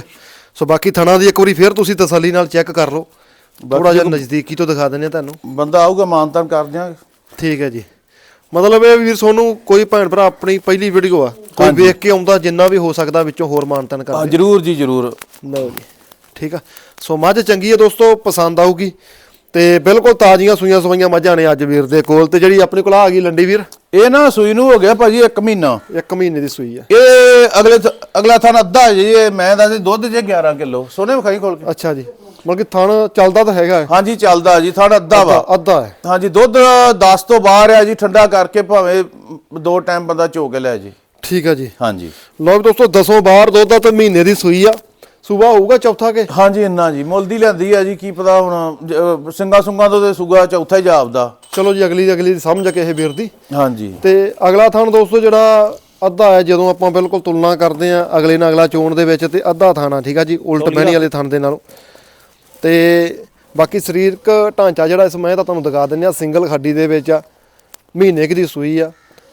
ਸੋ ਬਾਕੀ ਥਣਾ ਦੀ ਇੱਕ ਵਾਰੀ ਫੇਰ ਤੁਸੀਂ ਤਸੱਲੀ ਨਾਲ ਚੈੱਕ ਕਰ ਲਓ। ਥੋੜਾ ਜਿਹਾ ਨਜ਼ਦੀਕੀ ਤੋਂ ਦਿਖਾ ਦਿੰਦੇ ਆ ਤੁਹਾਨੂੰ। ਬੰਦਾ ਆਊਗਾ ਮਾਨਤਾਨ ਕਰ ਦਿਆਂਗੇ। ਠੀਕ ਹੈ ਜੀ। ਮਤਲਬ ਇਹ ਵੀਰ ਸੋਨੂੰ ਕੋਈ ਭੈਣ ਭਰਾ ਆਪਣੀ ਪਹਿਲੀ ਵੀਡੀਓ ਆ। ਕੋਈ ਵੇਖ ਕੇ ਆਉਂਦਾ ਜਿੰਨਾ ਵੀ ਹੋ ਸਕਦਾ ਵਿੱਚੋਂ ਹੋਰ ਮਾਨਤਨ ਕਰ ਹਾਂ ਜਰੂਰ ਜੀ ਜਰੂਰ। ਲਓ ਜੀ ਠੀਕ ਆ। ਸੋ ਮੱਝ ਚੰਗੀ ਹੈ ਦੋਸਤੋ ਪਸੰਦ ਆਊਗੀ। ਤੇ ਬਿਲਕੁਲ ਤਾਜ਼ੀਆਂ ਸੂਈਆਂ ਸਵਾਈਆਂ ਮੱਝਾਂ ਨੇ ਅੱਜ ਵੀਰ ਦੇ ਕੋਲ। ਤੇ ਜਿਹੜੀ ਆਪਣੇ ਕੋਲ ਆ ਗਈ ਲੰਡੀ ਵੀਰ? ਇਹ ਨਾ ਸੂਈ ਨੂੰ ਹੋ ਗਿਆ ਭਾਜੀ 1 ਮਹੀਨਾ। ਇੱਕ ਮਹੀਨੇ ਦੀ ਸੂਈ ਆ। ਇਹ ਅਗਲੇ ਅਗਲਾ ਥਾਂ ਅੱਧਾ ਜੀ ਇਹ ਮੈਂ ਦੱਸ ਦੁੱਧ ਜੇ 11 ਕਿਲੋ। ਸੋਨੇ ਵਿਖਾਈ ਖੋਲ ਕੇ। ਅੱਛਾ ਜੀ। ਮਤਲਬ ਕਿ ਥਣ ਚੱਲਦਾ ਤਾਂ ਹੈਗਾ ਹੈ। ਹਾਂਜੀ ਚੱਲਦਾ ਜੀ ਥਾਂ ਅੱਧਾ ਵਾ। ਅੱਧਾ ਹੈ। ਹਾਂਜੀ ਦੁੱਧ 10 ਤੋਂ ਬਾਹਰ ਆ ਜੀ ਠੰਡਾ ਕਰਕੇ ਭਾਵੇਂ ਦੋ ਟਾਈਮ ਬੰਦਾ ਚੋ ਕੇ ਲੈ ਜੀ। ਠੀਕ ਆ ਜੀ। ਹਾਂਜੀ। ਵੀ ਦੋਸਤੋ ਦਸੋਂ ਬਾਹਰ ਦੁੱਧ ਦਾ ਤਾਂ ਮਹੀਨੇ ਦੀ ਸੂਈ ਆ। ਸੂਬਾ ਹੋਊਗਾ ਚੌਥਾ ਕੇ? ਹਾਂਜੀ ਇੰਨਾ ਜੀ ਮੁੱਲ ਦੀ ਲੈਂਦੀ ਆ ਜੀ ਕੀ ਪਤਾ ਹੁਣ ਸਿੰਗਾ ਸੁੰਗਾ ਤੋਂ ਤੇ ਸੁਗਾ ਚੌਥਾ ਹੀ ਜਾਪਦਾ। ਚਲੋ ਜੀ ਅਗਲੀ ਅਗਲੀ ਸਮਝ ਕੇ ਇਹ ਵੀਰ ਦੀ। ਹਾਂਜੀ। ਤੇ ਅਗਲਾ ਥਣ ਦੋਸਤੋ ਜਿਹੜਾ ਅੱਧਾ ਹੈ ਜਦੋਂ ਆਪਾਂ ਬਿਲਕੁਲ ਤੁਲਨਾ ਕਰਦੇ ਆ ਅਗਲੇ ਨਾਲ ਅਗਲਾ ਚੋਣ ਦੇ ਵਿੱਚ ਤੇ ਅੱਧਾ ਥਾਣਾ ਠੀਕ ਆ ਜੀ ਉਲਟ ਬਹਿਣੀ ਵਾਲੇ ਥਣ ਦੇ ਨਾਲੋਂ। ਤੇ ਬਾਕੀ ਸਰੀਰਕ ਢਾਂਚਾ ਜਿਹੜਾ ਇਸ ਮੈਂ ਤਾਂ ਤੁਹਾਨੂੰ ਦਿਖਾ ਦਿੰਦੇ ਆ ਸਿੰਗਲ ਖੱਡੀ ਦੇ ਵਿੱਚ ਆ, ਮਹੀਨੇ ਕੁ ਦੀ ਸੂਈ ਆ।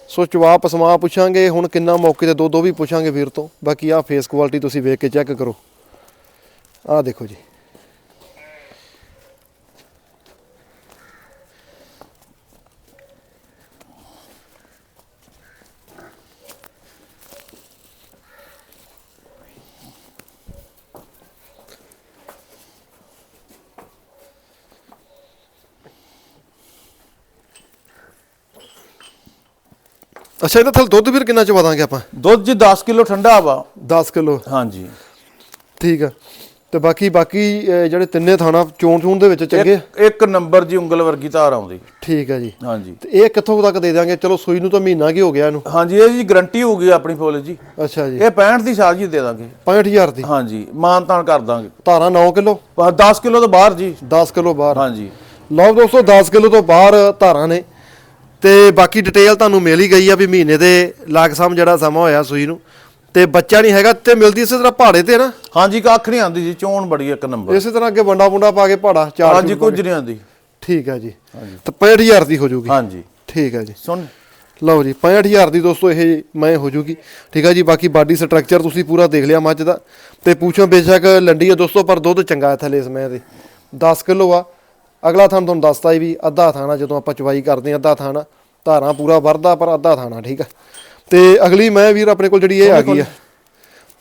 ਸੋ ਚਵਾ ਪਸਮਾ ਪੁੱਛਾਂਗੇ, ਹੁਣ ਕਿੰਨਾ ਮੌਕੇ ਤੇ ਦੋ ਦੋ ਵੀ ਪੁੱਛਾਂਗੇ ਫਿਰ ਤੋਂ। ਬਾਕੀ ਆ ਫੇਸ ਕੁਆਲਿਟੀ ਤੁਸੀਂ ਵੇਖ ਕੇ ਚੈੱਕ ਕਰੋ। ਆਹ ਦੇਖੋ ਜੀ। ਅੱਛਾ ਇਹਦਾ ਥਲ ਦੁੱਧ ਵੀਰ ਕਿੰਨਾ ਚਵਾ ਦਾਂਗੇ ਆਪਾਂ? ਦੁੱਧ ਜੀ 10 ਕਿਲੋ ਠੰਡਾ ਵਾ। 10 ਕਿਲੋ। ਹਾਂਜੀ। ਠੀਕ ਆ। ਤੇ ਬਾਕੀ ਬਾਕੀ ਅਹ, ਜਿਹੜੇ ਤਿੰਨੇ ਥਾਣਾ ਚੋਣ ਚੂਣ ਦੇ ਵਿੱਚ ਚੰਗੇ? ਆ? ਇੱਕ ਇੱਕ ਨੰਬਰ ਜੀ ਉਂਗਲ ਵਰਗੀ ਧਾਰ ਆਉਂਦੀ। ਠੀਕ ਆ ਜੀ। ਹਾਂਜੀ। ਤੇ ਇਹ ਕਿੱਥੋਂ ਤੱਕ ਦੇ ਦਾਂਗੇ ਚਲੋ ਸੂਈ ਨੂੰ ਤਾਂ ਮਹੀਨਾ ਕੀ ਹੋ ਗਿਆ ਇਹਨੂੰ। ਹਾਂਜੀ ਇਹ ਜੀ ਗਰੰਟੀ ਹੋਊਗੀ ਆਪਣੀ ਫੁੱਲ ਜੀ। ਅੱਛਾ ਜੀ। ਇਹ 65 ਦੀ ਸਾਲ ਜੀ ਦੇ ਦਾਂਗੇ। 65000 ਦੀ। ਹਾਂਜੀ ਮਾਨ ਤਾਨ ਕਰ ਦਾਂਗੇ। ਧਾਰਾ 9 ਕਿਲੋ? ਬਸ 10 ਕਿਲੋ ਤੋਂ ਬਾਹਰ ਜੀ। 10 ਕਿਲੋ ਬਾਹਰ। ਹਾਂਜੀ। ਲਓ ਦੋਸਤੋ 10 ਕਿਲੋ ਤੋਂ ਬਾਹਰ ਧਾਰਾਂ ਨੇ। ਤੇ ਬਾਕੀ ਡਿਟੇਲ ਤੁਹਾਨੂੰ ਮਿਲ ਹੀ ਗਈ ਆ ਵੀ ਮਹੀਨੇ ਦੇ ਲਾਗ ਸਮ ਜਿਹੜਾ ਸਮਾਂ ਹੋਇਆ ਸੂਈ ਨੂੰ। ਤੇ ਬੱਚਾ ਨਹੀਂ ਹੈਗਾ ਤੇ ਮਿਲਦੀ ਇਸੇ ਤਰ੍ਹਾਂ ਪਹਾੜੇ ਤੇ ਨਾ? ਹਾਂਜੀ ਕੱਖ ਨਹੀਂ ਆਂਦੀ ਜੀ ਚੋਣ ਬੜੀ ਇੱਕ ਨੰਬਰ। ਇਸੇ ਤਰ੍ਹਾਂ ਅੱਗੇ ਵੰਡਾ ਵੁੰਡਾ ਪਾ ਕੇ ਪਹਾੜਾ ਚਾਰ ਹਾਂਜੀ ਕੁਝ ਨਹੀਂ ਆਂਦੀ ਠੀਕ ਆ ਜੀ। ਤੇ 65000 ਦੀ ਹੋ ਜਾਊਗੀ ਹਾਂਜੀ। ਠੀਕ ਆ ਜੀ। ਸੁਣ। ਲਓ ਜੀ 65000 ਦੀ ਦੋਸਤੋ ਇਹ ਮੈਂ ਹੋ ਜੂਗੀ। ਠੀਕ ਆ ਜੀ ਬਾਕੀ ਬਾਡੀ ਸਟਰਕਚਰ ਤੁਸੀਂ ਪੂਰਾ ਦੇਖ ਲਿਆ ਮੱਝ ਦਾ। ਤੇ ਪੁੱਛੋ ਬੇਸ਼ੱਕ ਲੰਡੀ ਹੈ ਦੋਸਤੋ ਪਰ ਦੁੱਧ ਚੰਗਾ ਹੈ ਥੱਲੇ ਇਸ ਮੈਂ ਦੇ। 10 ਕਿਲੋ ਆ। ਅਗਲਾ ਥਾਂ ਤੁਹਾਨੂੰ ਦੱਸਤਾ ਹੀ ਵੀ ਅੱਧਾ ਥਾਣਾ ਜਦੋਂ ਆਪਾਂ ਚਵਾਈ ਕਰਦੇ ਆ ਅੱਧਾ ਥਾਣਾ ਧਾਰਾਂ ਪੂਰਾ ਵਰਦਾ ਪਰ ਅੱਧਾ ਥਾਣਾ ਠੀਕ ਆ? ਤੇ ਅਗਲੀ ਮੈਂ ਵੀਰ ਆਪਣੇ ਕੋਲ ਜਿਹੜੀ ਇਹ ਆ ਗਈ ਆ।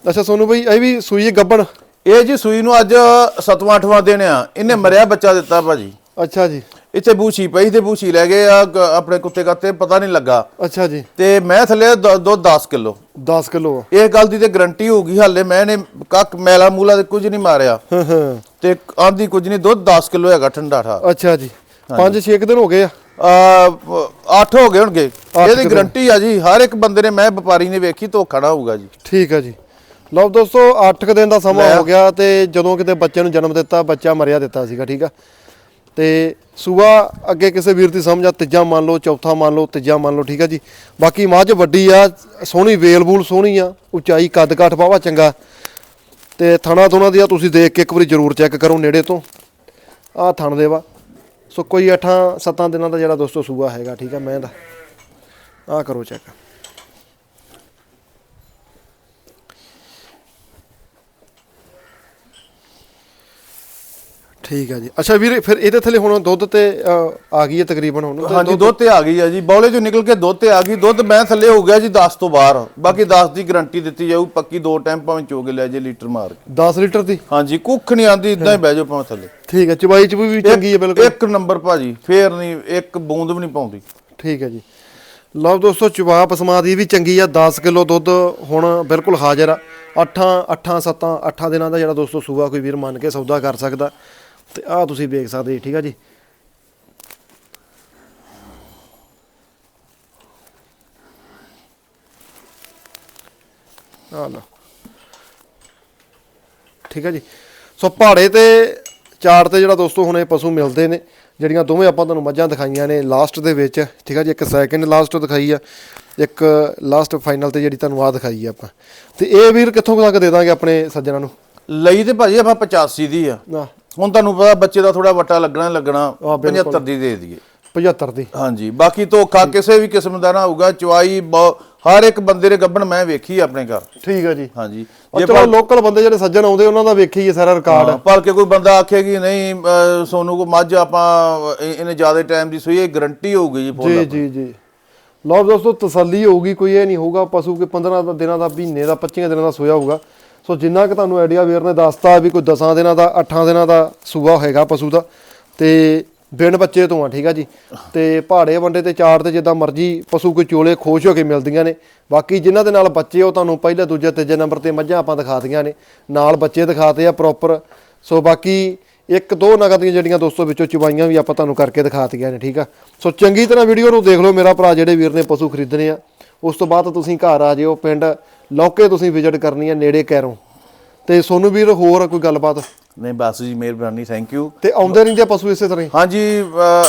ਅੱਛਾ ਸੋਨੂੰ ਬਈ ਇਹ ਵੀ ਸੂਈ ਹੈ ਗੱਬਣ? ਇਹ ਜੀ ਸੂਈ ਨੂੰ ਅੱਜ 7ਵਾਂ 8ਵਾਂ ਦਿਨ ਆ। ਇਹਨੇ ਮਰਿਆ ਬੱਚਾ ਦਿੱਤਾ ਭਾਜੀ। ਅੱਛਾ ਜੀ। ਇੱਥੇ ਬੂਛੀ ਪਈ ਤੇ ਬੂਛੀ ਲੈ ਗਏ ਆ ਆਪਣੇ ਕੁੱਤੇ ਕੱਤੇ ਪਤਾ ਨਹੀਂ ਲੱਗਾ। ਅੱਛਾ ਜੀ। ਤੇ ਮੈਂ ਥੱਲੇ ਦੁੱਧ 10 ਕਿਲੋ। 10 ਕਿਲੋ ਆ। ਇਹ ਗੱਲ ਦੀ ਤੇ ਗਰੰਟੀ ਹੋਊਗੀ ਹਾਲੇ ਮੈਂ ਨੇ ਕੱਕ ਮੈਲਾ ਮੂਲਾ ਤੇ ਕੁਝ ਨਹੀਂ ਮਾਰਿਆ। ਹਾਂ ਹਾਂ। ਤੇ ਆਂਦੀ ਕੁਝ ਨਹੀਂ ਦੁੱਧ 10 ਕਿਲੋ ਹੈਗਾ ਠੰਡਾ ਠਾ। ਅੱਛਾ ਜੀ। 5-6 ਦਿਨ ਹੋ ਗਏ ਆ? ਆ 8 ਹੋ ਗਏ ਹੋਣਗੇ। ਇਹਦੀ ਗਰੰਟੀ ਆ ਜੀ ਹਰ ਇੱਕ ਬੰਦੇ ਨੇ ਮੈਂ ਵਪਾਰੀ ਨੇ ਵੇਖੀ ਧੋਖਾ ਨਾ ਹੋਊਗਾ ਜੀ। ਠੀਕ ਹੈ ਜੀ। ਲਓ ਦੋਸਤੋ 8 ਕੁ ਦਿਨ ਦਾ ਸਮਾਂ ਹੋ ਗਿਆ ਤੇ ਜਦੋਂ ਕਿਤੇ ਬੱਚੇ ਨੂੰ ਜਨਮ ਦਿੱਤਾ ਬੱਚਾ ਮਰਿਆ ਦਿੱਤਾ ਸੀਗਾ ਠੀਕ ਆ? ਤੇ ਸੂਆ ਅੱਗੇ ਕਿਸੇ ਵੀਰ ਦੀ ਸਮਝ ਆ, ਤੀਜਾ ਮੰਨ ਲਓ, ਚੌਥਾ ਮੰਨ ਲਓ, ਤੀਜਾ ਮੰਨ ਲਓ, ਠੀਕ ਆ ਜੀ। ਬਾਕੀ ਮੱਝ ਵੱਡੀ ਆ, ਸੋਹਣੀ ਵੇਲ ਬੂਲ ਸੋਹਣੀ ਆ, ਉਚਾਈ ਕੱਦ ਕਾਠ ਵਾਵਾ ਚੰਗਾ। ਤੇ ਥਣਾ ਥੁਣਾ ਦੀ ਆ ਤੁਸੀਂ ਦੇਖ ਕੇ ਇੱਕ ਵਾਰੀ ਜ਼ਰੂਰ ਚੈੱਕ ਕਰੋ ਨੇੜੇ ਤੋਂ। ਆ ਥਣ ਦੇਵਾ ਸੋ ਕੋਈ 8 7 ਦਿਨਾਂ ਦਾ ਜਿਹੜਾ ਦੋਸਤੋ ਸੂਆ ਹੈਗਾ, ਠੀਕ ਆ, ਮੈਂ ਦਾ ਆ ਕਰੋ ਚੈੱਕ। ਠੀਕ ਹੈ ਜੀ। ਅੱਛਾ ਵੀਰ ਫਿਰ ਇਹਦੇ ਥੱਲੇ ਹੁਣ ਦੁੱਧ ਤੇ ਅ, ਆ ਗਈ ਹੈ ਤਕਰੀਬਨ ਹੁਣ? ਤੇ ਹਾਂਜੀ ਦੁੱਧ ਤੇ ਆ ਗਈ ਆ ਜੀ। ਬੌਲੇ ਚੋਂ ਨਿਕਲ ਕੇ ਦੁੱਧ ਤੇ ਆ ਗਈ। ਦੁੱਧ ਮੈਂ ਥੱਲੇ ਹੋ ਗਿਆ ਜੀ 10 ਤੋਂ ਬਾਹਰ। ਬਾਕੀ 10 ਦੀ ਗਰੰਟੀ ਦਿੱਤੀ ਜਾਊ ਪੱਕੀ ਦੋ ਟਾਈਮ ਭਾਵੇਂ ਚੋਗੇ ਲੈ ਜੇ ਲੀਟਰ ਮਾਰ ਕੇ। 10 ਲੀਟਰ ਦੀ? ਹਾਂਜੀ ਕੁੱਖ ਨਹੀਂ ਆਂਦੀ ਇਦਾਂ ਹੀ ਬਹਿ ਜਾਓ ਭਾਵੇਂ ਥੱਲੇ। ਠੀਕ ਹੈ ਚਬਾਈ ਚ ਵੀ ਚੰਗੀ ਹੈ ਬਿਲਕੁਲ। ਇੱਕ ਨੰਬਰ ਭਾਜੀ ਫੇਰ ਨਹੀਂ ਇੱਕ ਬੂੰਦ ਵੀ ਨਹੀਂ ਪਾਉਂਦੀ। ਠੀਕ ਹੈ ਜੀ। ਲਓ ਦੋਸਤੋ ਚਵਾ ਪਸਮਾ ਦੀ ਵੀ ਚੰਗੀ ਆ। 10 ਕਿਲੋ ਦੁੱਧ ਹੁਣ ਬਿਲਕੁਲ ਹਾਜ਼ਰ ਆ। 8 8 7 8 ਦਿਨਾਂ ਦਾ ਜਿਹੜਾ ਦੋਸਤੋ ਸੂਆ ਕੋਈ ਵੀਰ ਮੰਨ ਕੇ ਸੌਦਾ ਕਰ ਸਕਦਾ। ਤੇ ਆਹ ਤੁਸੀਂ ਵੇਖ ਸਕਦੇ ਜੀ ਠੀਕ ਆ ਜੀ। ਆ ਲਓ। ਠੀਕ ਹੈ ਜੀ। ਸੋ ਪਹਾੜੇ ਤੇ ਚਾਰ ਤੇ ਜਿਹੜਾ ਦੋਸਤੋ ਹੁਣ ਇਹ ਪਸ਼ੂ ਮਿਲਦੇ ਨੇ ਜਿਹੜੀਆਂ ਦੋਵੇਂ ਆਪਾਂ ਤੁਹਾਨੂੰ ਮੱਝਾਂ ਦਿਖਾਈਆਂ ਨੇ ਲਾਸਟ ਦੇ ਵਿੱਚ ਠੀਕ ਆ ਜੀ। ਇੱਕ ਸੈਕਿੰਡ ਲਾਸਟ ਦਿਖਾਈ ਆ ਇੱਕ ਲਾਸਟ ਫਾਈਨਲ ਤੇ ਜਿਹੜੀ ਤੁਹਾਨੂੰ ਆ ਦਿਖਾਈ ਆ ਆਪਾਂ। ਤੇ ਇਹ ਵੀਰ ਕਿੱਥੋਂ ਤੱਕ ਦੇ ਦਾਂਗੇ ਆਪਣੇ ਸੱਜਣਾ ਨੂੰ? ਲਈ ਤੇ ਭਾਜੀ ਆਪਾਂ 85 ਦੀ ਆ। ਹੁਣ ਤੁਹਾਨੂੰ ਪਤਾ ਬੱਚੇ ਦਾ ਥੋੜਾ ਵੱਟਾ ਲੱਗਣਾ ਹੀ ਲੱਗਣਾ ਹਾਂ, ਬਿਲਕੁਲ। 75 ਦੀ ਦੇ ਦਈਏ। 75 ਦੀ। ਹਾਂਜੀ ਬਾਕੀ ਧੋਖਾ ਕਿਸੇ ਵੀ ਕਿਸਮ ਦਾ ਨਾ ਹੋਊਗਾ ਚਵਾਈ ਹਰ ਇੱਕ ਬੰਦੇ ਦੇ ਗੱਬਣ ਮੈਂ ਵੇਖੀ ਆਪਣੇ ਘਰ। ਠੀਕ ਆ ਜੀ। ਹਾਂਜੀ। ਉਹ ਚਲੋ ਲੋਕਲ ਬੰਦੇ ਜਿਹੜੇ ਸੱਜਣ ਆਉਂਦੇ ਉਹਨਾਂ ਦਾ ਵੇਖੀ ਹੈ ਸਾਰਾ ਰਿਕਾਰਡ ਹਾਂ, ਭਲ ਕੇ ਕੋਈ ਬੰਦਾ ਆਖੇ ਕਿ ਨਹੀਂ ਸੋਨੂੰ ਕੋ ਮੱਝ ਆਪਾਂ ਇਹ- ਇਹਨੇ ਜ਼ਿਆਦਾ ਟਾਈਮ ਦੀ ਸੂਈ ਇਹ ਗਾਰੰਟੀ ਹੋਊਗੀ ਜੀ ਜੀ ਜੀ ਜੀ। ਲਓ ਦੋਸਤੋ ਤਸੱਲੀ ਹੋਊਗੀ ਕੋਈ ਇਹ ਨਹੀਂ ਹੋਊਗਾ ਪਸ਼ੂ ਕੇ 15 ਦਾ ਦਿਨਾਂ ਦਾ ਮਹੀਨੇ ਦਾ 25 ਦਿਨਾਂ ਦਾ ਸੋਇਆ ਹੋਊਗਾ। ਸੋ ਜਿੰਨਾ ਕਿ ਤੁਹਾਨੂੰ ਆਈਡੀਆ ਵੀਰ ਨੇ ਦੱਸਤਾ ਵੀ ਕੋਈ 10 ਦਿਨਾਂ ਦਾ 8 ਦਿਨਾਂ ਦਾ ਸੂਆ ਹੋਏਗਾ ਪਸ਼ੂ ਦਾ, ਤੇ ਬਿਨ ਬੱਚੇ ਤੋਂ ਆ, ਠੀਕ ਆ ਜੀ। ਤੇ ਪਹਾੜੇ ਵੰਡੇ ਤੇ ਚਾਰ ਤੇ ਜਿੱਦਾਂ ਮਰਜ਼ੀ ਪਸ਼ੂ ਕੋਈ ਚੋਲੇ ਖੁਸ਼ ਹੋ ਕੇ ਮਿਲਦੀਆਂ ਨੇ। ਬਾਕੀ ਜਿਨ੍ਹਾਂ ਦੇ ਨਾਲ ਬੱਚੇ ਉਹ ਤੁਹਾਨੂੰ ਪਹਿਲੇ, ਦੂਜੇ, ਤੀਜੇ ਨੰਬਰ ਤੇ ਮੱਝਾਂ ਆਪਾਂ ਦਿਖਾਤੀਆਂ ਨੇ। ਨਾਲ ਬੱਚੇ ਦਿਖਾਤੇ ਆ ਪ੍ਰੋਪਰ ਸੋ ਬਾਕੀ ਇੱਕ, ਦੋ ਨਗਰ ਦੀਆਂ ਜਿਹੜੀਆਂ ਦੋਸਤੋ ਵਿੱਚੋਂ ਚਵਾਈਆਂ ਵੀ ਆਪਾਂ ਤੁਹਾਨੂੰ ਕਰਕੇ ਦਿਖਾਤੀਆਂ ਨੇ, ਠੀਕ ਆ। ਸੋ ਚੰਗੀ ਤਰ੍ਹਾਂ ਵੀਡੀਓ ਨੂੰ ਦੇਖ ਲਓ, ਮੇਰਾ ਭਰਾ ਜਿਹੜੇ ਵੀਰ ਨੇ ਪਸ਼ੂ ਖਰੀਦਣੇ ਆ। ਉਸ ਤੋਂ ਬਾਅਦ ਤੁਸੀਂ ਘਰ ਆ ਜਿਓ ਪਿੰਡ ਲੌਕੇ ਤੁਸੀਂ ਵਿਜ਼ਿਟ ਕਰਨੀ ਆ ਨੇੜੇ ਕੈਰੋਂ। ਤੇ ਸੋਨੂੰ ਵੀਰ ਹੋਰ ਕੋਈ ਗੱਲਬਾਤ? ਨਹੀਂ ਬਸ ਜੀ ਮਿਹਰਬਾਨੀ ਥੈਂਕ ਯੂ ਤੇ ਆਉਂਦੇ ਰਹਿੰਦੇ ਆ ਪਸ਼ੂ ਇਸੇ ਤਰ੍ਹਾਂ ਹੀ? ਹਾਂਜੀ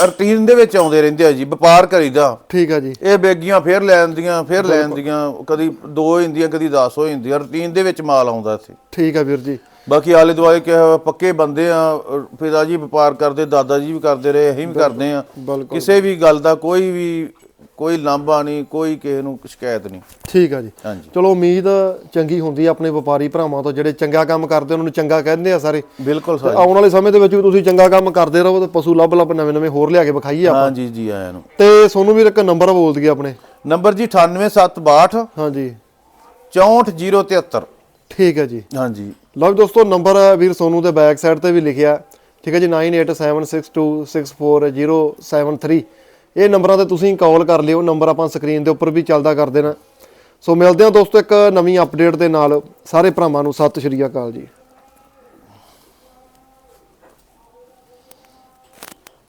ਰੂਟੀਨ ਦੇ ਵਿੱਚ ਆਉਂਦੇ ਰਹਿੰਦੇ ਆ ਜੀ ਵਪਾਰ ਕਰੀਦਾ। ਠੀਕ ਆ ਜੀ। ਇਹ ਬੇਗੀਆਂ ਫੇਰ ਲੈ ਆਉਂਦੀਆਂ ਫੇਰ ਲੈ ਆਉਂਦੀਆਂ ਕਦੀ 2 ਹੋ ਜਾਂਦੀਆਂ ਕਦੀ 10 ਹੋ ਜਾਂਦੀਆਂ ਰੂਟੀਨ ਦੇ ਵਿੱਚ ਮਾਲ ਆਉਂਦਾ ਇੱਥੇ। ਠੀਕ ਆ ਵੀਰ ਜੀ। ਬਾਕੀ ਆਲੇ ਦੁਆਲੇ ਕਿ ਪੱਕੇ ਬੰਦੇ ਆ ਪਿਤਾ ਜੀ ਵਪਾਰ ਕਰਦੇ ਦਾਦਾ ਜੀ ਵੀ ਕਰਦੇ ਰਹੇ ਅਸੀਂ ਵੀ ਕਰਦੇ ਆ। ਕਿਸੇ ਵੀ ਗੱਲ ਦਾ ਕੋਈ ਵੀ ਕੋਈ ਲਾਂਭਾ ਨਹੀਂ ਕੋਈ ਕਿਸੇ ਨੂੰ ਸ਼ਿਕਾਇਤ ਨਹੀਂ। ਠੀਕ ਆ ਜੀ। ਹਾਂਜੀ। ਚਲੋ ਉਮੀਦ ਚੰਗੀ ਹੁੰਦੀ ਆ ਆਪਣੇ ਵਪਾਰੀ ਭਰਾਵਾਂ ਤੋਂ ਜਿਹੜੇ ਚੰਗਾ ਕੰਮ ਕਰਦੇ ਉਹਨਾਂ ਨੂੰ ਚੰਗਾ ਕਹਿੰਦੇ ਆ ਸਾਰੇ। ਬਿਲਕੁਲ ਤੇ ਸਰ ਆਉਣ ਵਾਲੇ ਸਮੇਂ ਦੇ ਵਿੱਚ ਵੀ ਤੁਸੀਂ ਚੰਗਾ ਕੰਮ ਕਰਦੇ ਰਹੋ ਤੇ ਪਸ਼ੂ ਲੱਭ ਲੱਭ ਨਵੇਂ ਨਵੇਂ ਹੋਰ ਲਿਆ ਕੇ ਵਿਖਾਈਏ ਆਪਾਂ। ਹਾਂਜੀ ਜੀ ਆਇਆਂ ਨੂੰ। ਤੇ ਸੋਨੂੰ ਵੀਰ ਇੱਕ ਨੰਬਰ ਬੋਲ ਦਈਏ ਆਪਣੇ। ਨੰਬਰ ਜੀ 98762 ਹਾਂਜੀ। 64073 ਠੀਕ ਹੈ ਜੀ। ਹਾਂਜੀ। ਲਓ ਜੀ ਦੋਸਤੋ ਨੰਬਰ ਵੀਰ ਸੋਨੂ ਦੇ ਬੈਕ ਸਾਈਡ ਤੇ ਵੀ ਲਿਖਿਆ। ਠੀਕ ਹੈ ਜੀ 9876264073 ਇਹ ਨੰਬਰਾਂ ਤੇ ਤੁਸੀਂ ਕਾਲ ਕਰ ਲਿਓ, ਨੰਬਰ ਆਪਾਂ ਸਕਰੀਨ ਦੇ ਉੱਪਰ ਵੀ ਚੱਲਦਾ ਕਰ ਦੇਣਾ। ਸੋ ਮਿਲਦੇ ਹਾਂ ਦੋਸਤੋ ਇੱਕ ਨਵੀਂ ਅਪਡੇਟ ਦੇ ਨਾਲ। ਸਾਰੇ ਭਰਾਵਾਂ ਨੂੰ ਸਤਿ ਸ਼੍ਰੀ ਅਕਾਲ ਜੀ।